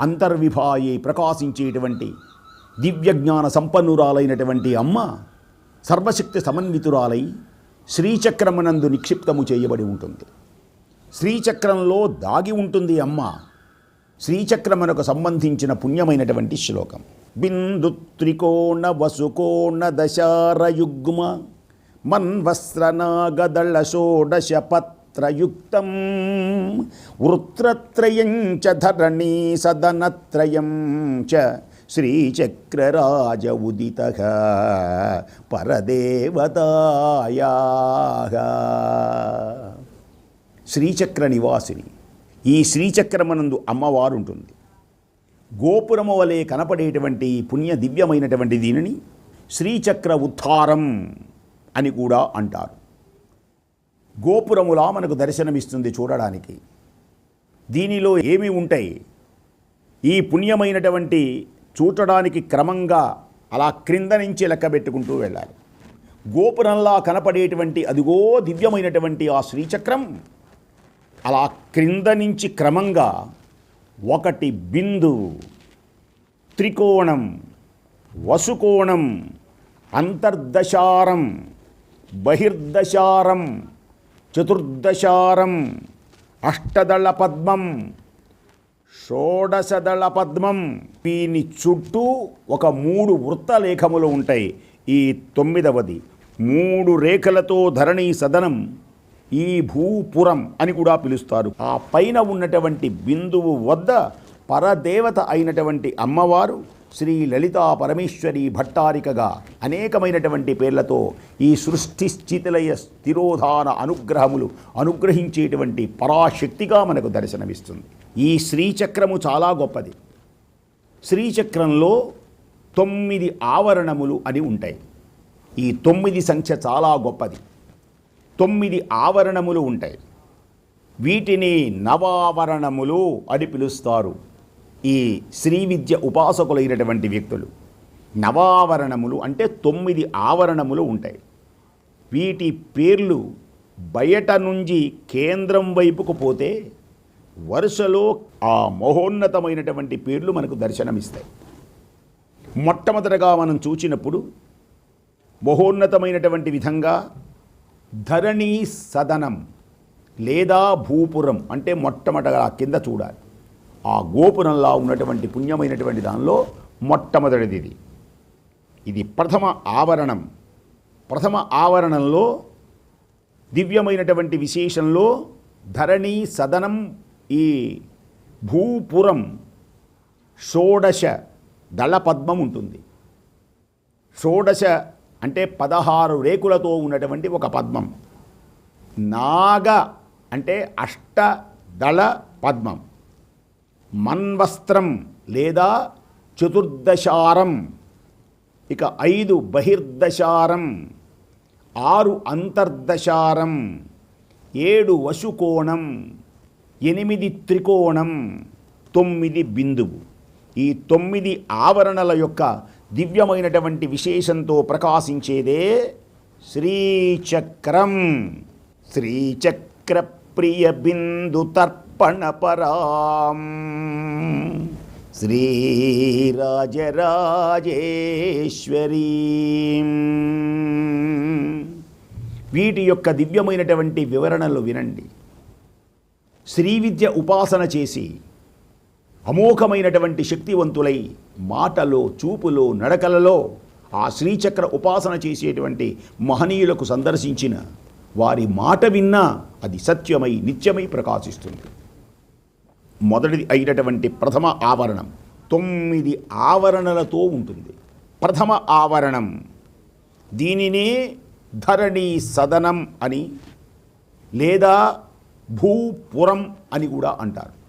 అంతర్విభాయి ప్రకాశించేటువంటి దివ్యజ్ఞాన సంపన్నురాలైనటువంటి అమ్మ సర్వశక్తి సమన్వితురాలై శ్రీచక్రమునందు నిక్షిప్తము చేయబడి ఉంటుంది. శ్రీచక్రంలో దాగి ఉంటుంది అమ్మ. శ్రీచక్రమునకు సంబంధించిన పుణ్యమైనటువంటి శ్లోకం. బిందు త్రికోణ వసుకోణ దశారయుగ్మ మన్వస్త్రనాగదళ షోడశ వృత్రయుక్తం వృత్రత్రయం చ ధరణీ సదనత్రయం చ శ్రీచక్రరాజ ఉదిత పరదేవతాయా. శ్రీచక్ర నివాసిని ఈ శ్రీచక్రమనందు అమ్మవారు ఉంటుంది గోపురము వలె కనపడేటువంటి పుణ్య దివ్యమైనటువంటి దీనిని శ్రీచక్ర ఉత్తారం అని కూడా అంటారు. గోపురములా మనకు దర్శనమిస్తుంది చూడడానికి. దీనిలో ఏమి ఉంటాయి? ఈ పుణ్యమైనటువంటి చూడడానికి క్రమంగా అలా క్రింద నుంచి లెక్క పెట్టుకుంటూ వెళ్ళాలి. గోపురంలా కనపడేటువంటి అదిగో దివ్యమైనటువంటి ఆ శ్రీచక్రం అలా క్రింద నుంచి క్రమంగా ఒకటి బిందు త్రికోణం వసుకోణం అంతర్దశారం బహిర్దశారం చతుర్దశారం అష్టదళ పద్మం షోడశదళ పద్మం దీని చుట్టూ ఒక మూడు వృత్తలేఖములు ఉంటాయి. ఈ తొమ్మిదవది. మూడు రేఖలతో ధరణి సదనం ఈ భూపురం అని కూడా పిలుస్తారు. ఆ పైన ఉన్నటువంటి బిందువు వద్ద పరదేవత అయినటువంటి అమ్మవారు శ్రీ లలితా పరమేశ్వరి భట్టారికగా అనేకమైనటువంటి పేర్లతో ఈ సృష్టి స్థితిలయ స్థిరోధాన అనుగ్రహములు అనుగ్రహించేటువంటి పరాశక్తిగా మనకు దర్శనమిస్తుంది. ఈ శ్రీచక్రము చాలా గొప్పది. శ్రీచక్రంలో తొమ్మిది ఆవరణములు అని ఉంటాయి. ఈ తొమ్మిది సంఖ్య చాలా గొప్పది. తొమ్మిది ఆవరణములు ఉంటాయి. వీటిని నవావరణములు అని పిలుస్తారు. ఈ శ్రీ విద్య ఉపాసకులైనటువంటి వ్యక్తులు. నవావరణములు అంటే తొమ్మిది ఆవరణములు ఉంటాయి. వీటి పేర్లు బయట నుంచి కేంద్రం వైపుకు పోతే వరుసలో ఆ మహోన్నతమైనటువంటి పేర్లు మనకు దర్శనమిస్తాయి. మొట్టమొదటగా మనం చూచినప్పుడు మహోన్నతమైనటువంటి విధంగా ధరణి సదనం లేదా భూపురం అంటే మొట్టమొదటగా కింద చూడాలి. ఆ గోపురంలా ఉన్నటువంటి పుణ్యమైనటువంటి దానిలో మొట్టమొదటిది ఇది. ఇది ప్రథమ ఆవరణం. ప్రథమ ఆవరణంలో దివ్యమైనటువంటి విశేషంలో ధరణి సదనం ఈ భూపురం షోడశ దళపద్మం ఉంటుంది. షోడశ అంటే పదహారు రేకులతో ఉన్నటువంటి ఒక పద్మం. నాగ అంటే అష్టదళ పద్మం. మన్వస్త్రం లేదా చతుర్దశారం. ఇక ఐదు బహిర్దశారం. ఆరు అంతర్దశారం. ఏడు వశుకోణం. ఎనిమిది త్రికోణం. తొమ్మిది బిందువు. ఈ తొమ్మిది ఆవరణల యొక్క దివ్యమైనటువంటి విశేషంతో ప్రకాశించేదే శ్రీచక్రం. శ్రీచక్ర ప్రియ బిందు తర్ప పణపరాం. శ్రీరాజరాజేశ్వరీ. వీటి యొక్క దివ్యమైనటువంటి వివరణలు వినండి. శ్రీ విద్య ఉపాసన చేసి అమోఘమైనటువంటి శక్తివంతులై మాటలో చూపులో నడకలలో ఆ శ్రీచక్ర ఉపాసన చేసేటువంటి మహనీయులకు సందర్శించిన వారి మాట విన్నా అది సత్యమై నిత్యమై ప్రకాశిస్తుంది. మొదటిది అయినటువంటి ప్రథమ ఆవరణం. తొమ్మిది ఆవరణలతో ఉంటుంది. ప్రథమ ఆవరణం దీనినే ధరణి సదనం అని లేదా భూపురం అని కూడా అంటారు.